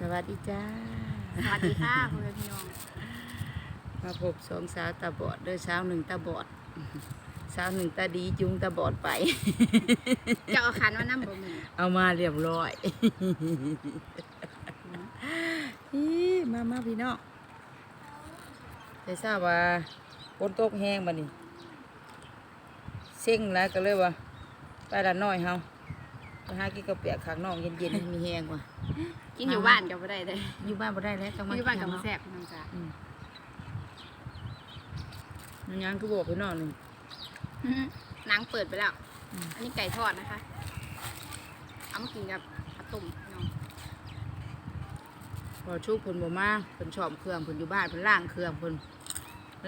สวัสดีจ้า สวัสดีค่ะคุณพี่น้องมาพบสองสาวตาบอดเด้อสาวหนึ่งตาบอด สาวหนึ่งตาดีจุงตาบอดไปจะเอาคันว่าน้ำบ่มีเอามาเรียบร้อยอีมามาพี่น้องได้ทราบว่าฝนตกแห้งบัดนี้เซ็งแล้วก็เลยว่าไปละน้อยเฮาไปหากินกระเปียกข้างนอกเย็นๆมีแห้งว่ะ กินอยู่บ้านก็บ่ได้เลยอยู่บ้านบ่ได้แล้วต้องมาอยู่บ้านกับข้งมาอกแซ่บพี่น้องจ้าอืมมันยังคือบอกพี่น้องหนึ่งหนังเปิดไปแล้วอืมอันนี้ไก่ทอดนะคะ เอามากินกับข้าวต้มพี่น้องพอชุกเพิ่นบ่มาเพิ่นชอบเครื่องเพิ่นอยู่บ้านเพิ่นล้างเครื่องเพิ่น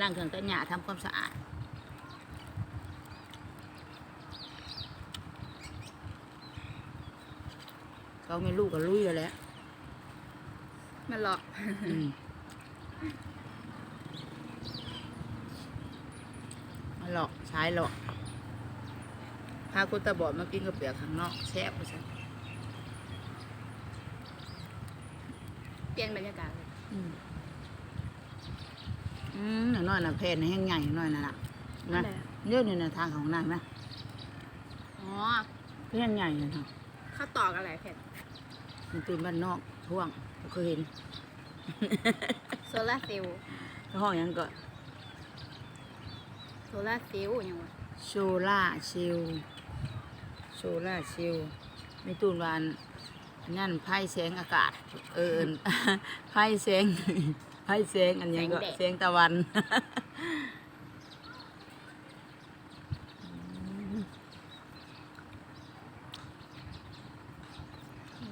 ล้างเครื่องแต่หญ้าทำความสะอาดเขาไม่ลูกก็ลุยแล้วแหละ มันหลอกอืมมาหลอกใช้หลอกพาคนตาบอดมากินกระเปียกข้างนอกแซ่บว่าซั่นเปลี่ยนบรรยากาศเลยอืมอืมหน่อยน่ะแผ่นแห้งใหญ่หน่อยน่ะนะนะอะไรอะเยอะนี่นะทางของนายนะอ๋อแผ่นใหญ่เลยนะข้าวตอกอะไรเผ็ดมันตีนบ้านนอก ท่วงบ่เคยเห็น โซลาร์เซลล์ห้องหยังก็โซลาร์เซลล์ยังวะโซล่าเซลลโซล่าเซลลไม่ตูนวาอันนั่นไพ่แสงอากาศ เออไพ่แสง ไพ่แสงอันหยังก็แสงตะวัน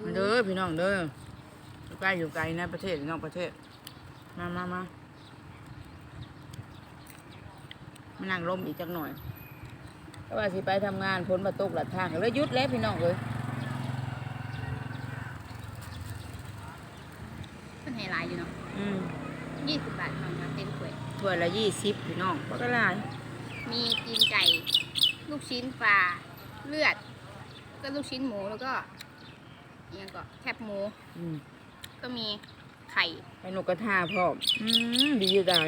มาเด้อพี่น้องเด้ออยู่ ใกล้อยู่ไกลนะประเทศนอกประเทศ มามามามานั่งร่มอีกจักหน่อยเพราะว่าสิไปทำงานพ้นประตูหลัดทางก็เลยหยุดแล้วพี่น้องเลยเป็นไฮไลท์อยู่เนาะอืมยี่สิบบาทพี่น้องจ้าเต็มถ้วยถ้วยละยี่สิบพี่น้องก็ก็หลายมีตีนไก่ ลูกชิ้นปลาเลือด ก็ลูกชิ้นหมูแล้วก็อิหยังก็แคบหมู อืม ก็มีไข่ไปนกกระทาพร้อมอืมดีอยู่ได้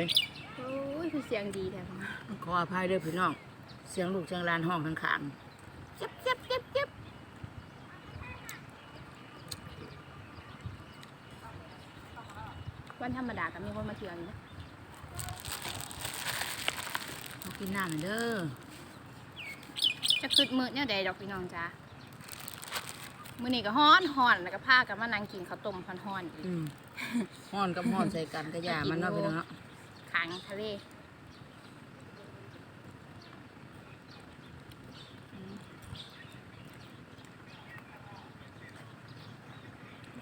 โอ้ยคือเสียงดีแท้พ่อขออภัยเด้อพี่น้อง เสียงลูกเสียงหลานห้องข้างๆเจ็บเจ็บเจ็บเจ็บวันธรรมดาก็มีคนมาเที่ยวอยู่นะมากินน้ำหน่อยเด้อจะคืดมืดเนี่ยใดดอกพี่น้องจ้า มื้อนี้ก็ฮ้อนฮ้อนแล้วก็พากันมานั่งกินข้าวต้มฮ้อนๆอีกอืมห้อนกับห้อนใส่กันกระยามันเนาะพี่น้องเนาะขางทะเลอืม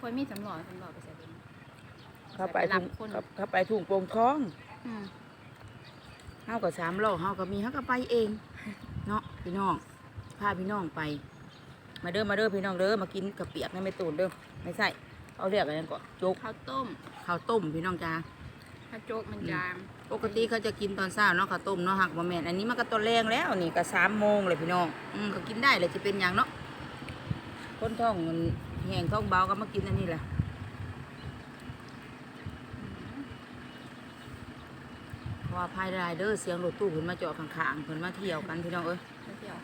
คนมีสำรอสำรอไปใส่เป็น เข้าไปรัทุ่บงคนเข้าเข้าไปทุ่งโป่งท้องอืมเฮากับสามโลเฮาก็มีเฮาก็ไปเอง เนาะพี่น้องพาพี่น้องไป มาเด้อมาเด้อพี่น้องเด้อมากินกระเปียกในไม่ตูนเด้อไม่ใช่เขาเรียกอะไรก่อนโจ๊กข้าวต้มข้าวต้มพี่น้องจ้าข้าวโจ๊กมันจามปกติเขาจะกินตอนเช้าเนาะข้าวต้มเนาะหักบะแม่นอันนี้มันก็ตอนแรงแล้วนี่ก็สามโมงเลยพี่น้องอืมก็กินได้เลยจะเป็นอย่างเนาะคนท้องมันแห้งท้องเบาก็มากินอันนี้แหละเพราะว่าภายในเด้อเสียงรถตู้เพิ่นมาจอดข้างๆเพิ่นมาเที่ยวกันพี่น้องเอ้ยไม่เที่ยว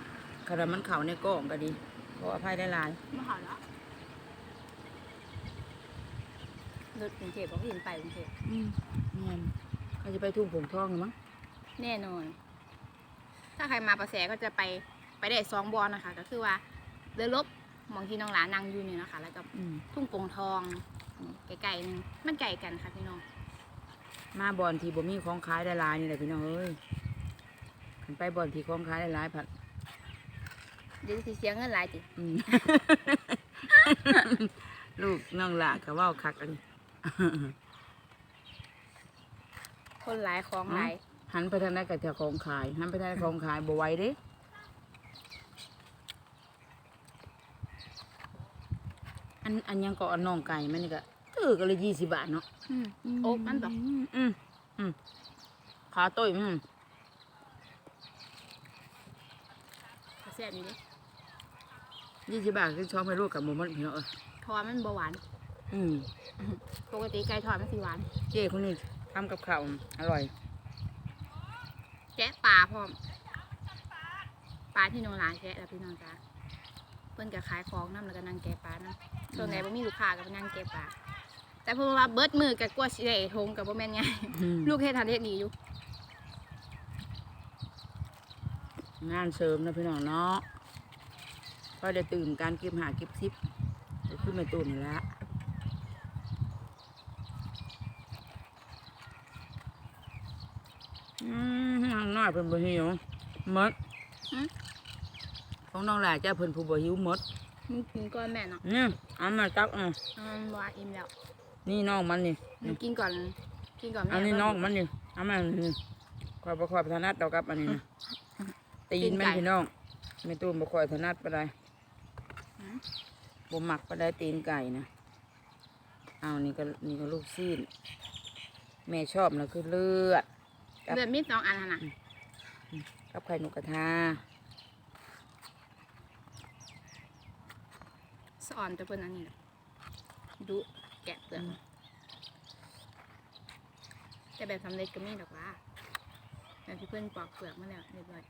ขนาดมันเข่าในกล้องก็ดี เพราะว่าภายได้หลายไม่หาแล้วรถกรุงเทพเขาเห็นไปกรุงเทพอืมแม่นเขาจะไปทุ่งผงทองหรือมั้งแน่นอน ถ้าใครมาประแสก็จะไปไปได้สองบอลนะคะ ก็คือว่าเรือลบหมองที่น้องหลานนั่งอยู่นี่นะคะ แล้วก็อืมทุ่งโป่งทองไกลๆนึงมันไกลกันค่ะพี่น้องมาบอลที่บ่มีของขายได้หลายนี่แหละพี่น้องเอ้ยขันไปบอลที่ของขายได้หลายผัด เดี๋ยวสิเสียเงินหลายติอืม ลูกน้องหละก็เว่าคักอันนี้ คนหลายของหลายหันไปทางไหนก็จะของขาย หันไปทางไหนของขายบ่ไหวเด้อันอันยังก็อันน้องไก่มันนี่ก็เออก็เลยยี่สิบบาทเนาะอืมโอ๊กมันบอกอืมอืมอืมขาต้อยมัน แซ่บนี่เด้ ยี่สิบบาทคือชอบให้ลูกกับหมูมันพี่น้องเออเพราะว่ามันเบาหวาน อืมปกติไก่ทอดมันสิหวาน เจ้คนนี้ทำกับข้าวอร่อย แกะปลาพร้อมปลาที่น้องหลานแกะแล้วพี่น้องจ้าเพิ่นก็ขายของน้ำแล้วก็นั่งแกะปลานะส่วนไหนบ่มีลูกค้าก็ไปนั่งแกะปลาแต่เพราะว่าเบิดมือกับกลัวสิได้ทงกับบ่แม่นไงอืมลูกเฮ็ดทันเฮ็ดดีอยู่งานเสริมนะพี่น้องเนาะ ก็ได้ตื่นการเก็บหาเก็บซิปก็ขึ้นมาตูนนี่ละอืมน้องน้อยเพิ่นบ่หิวหมดของน้องหลายจ้าเพิ่นผู้บ่หิวหมดมึงกินก่อนแม่เนาะเนี่ยเอามาตักเอาอืมว่าอิ่มแล้ว นี่น้องมันนี่มึงกินก่อน กินก่อนแม่อันนี้น้องมันนี่เอามานี่คอยบ่คอยถนัดดอกกับอันนี้นะตีนมันพี่น้องไม่ตูนบ่คอยถนัดปานใดอืม บ่หมักปานใดตีนไก่นะเอานี่ก็นี่ก็ลูกซีนแม่ชอบนะคือเลือดครับเลือดมีสองอันหั่นน่ะกับไข่นกกระทาสอนแต่เพิ่นอันนี้แหละดุแกะเปลือกแต่แบบสำเร็จก็มีดอกว่าแบบที่เพิ่นปอกเปลือกมาแล้วเรียบร้อย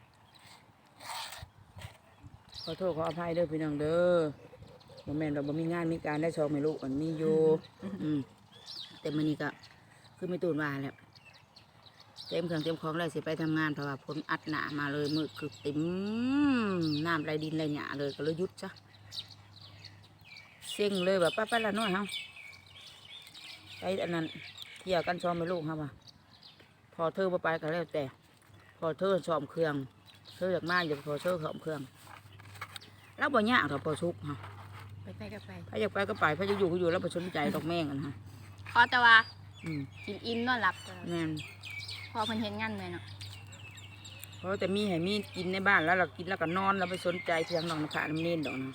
ขอโทษขออภัยเด้อพี่น้องเด้อบ่แม่นเราบ่มีงานมีการได้ชองไม่ลูกอันมีอยู่อืมแต่มื้อนี้ก็คือไม่ตูนว่าแล้วเต็มเครื่องเต็มของเลยสิไปทำงานเพราะว่าพ้นอัดหนามาเลยมือคือเต็มน้ำไรดินไรหยาเลยก็เลยหยุดจ้ะเซ็งเลยแบบป้าป้าละน้อยเฮาไปอันนั้นเที่ยวกันซ้อมไปลูกเฮาว่ะพอเธอบ่ไปก็แล้วแต่ พอเธอซ้อมเครื่องเธออยากมาอยากพอเธอซ้อมเครื่อง แล้วบ่ยากหรอกพอสุกเฮาไปไปก็ไปถ้าอยากไปก็ไปถ้าจะอยู่ก็อยู่แล้วบ่สนใจดอกแม่งกันฮะขอแต่ว่าอืมกินอิ่มนอนหลับเถอะแม่นพอเพิ่นเฮ็ดงานเลยเนาะเพราะแต่มีให้มีกินในบ้านแล้วเรากินแล้วก็นอนเราไปสนใจเพียงน้องน้ำขาน้ำเน้นดอกนะ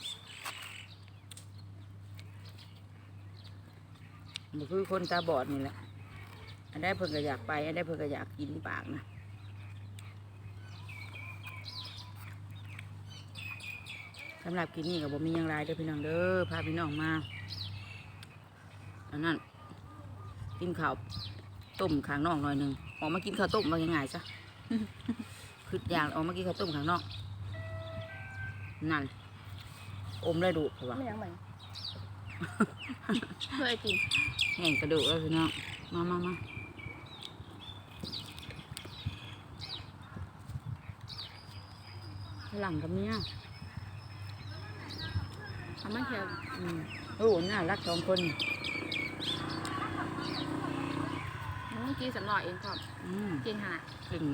มันคือคนตาบอดนี่แหละอันได้เพิ่นก็อยากไปอันได้เพิ่นก็อยากกินปากนะ สำหรับกินนี่กับผมมีหยังไรเด้อพี่น้องเด้อพาพี่น้องมาอันนั้นกินข้าวต้มข้างนอกหน่อยหนึ่งออกมากินข้าวต้มมาง่ายๆซะคืออย่างออกมากินข้าวต้มข้างนอกนั่นอมได้ดูเพราะว่าไม่ยังเหมือนเพื่อไอติมแห้งกระดูกแล้วพี่น้องมามามาหลังกับเมีย ทำไม่เค็มอืมโอ้น่ารักสองคนเมื่อกี้สำรอยเองครับอืมกินขนาดกลิ่น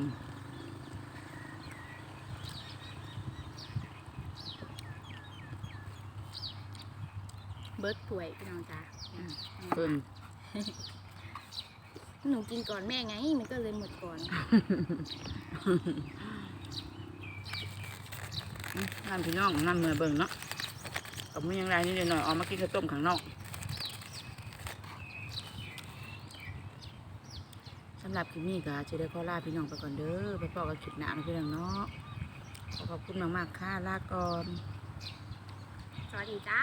เบิร์ดถ้วยพี่น้องจ้าเพิ่นหนูกินก่อนแม่ไง มันก็เลยหมดก่อนนั่นพี่น้องนั่นเมื่อเบิ่งเนาะ กับมีหยังไรนิดหน่อยออกมากินข้าวต้มข้างนอกสำหรับคลิปนี้ก็จะได้ขอลาพี่น้องไปก่อนเด้อไปพอกับคลิปหน้าพี่น้องเนาะขอขอบคุณมากๆค่ะลาก่อนสวัสดีจ้า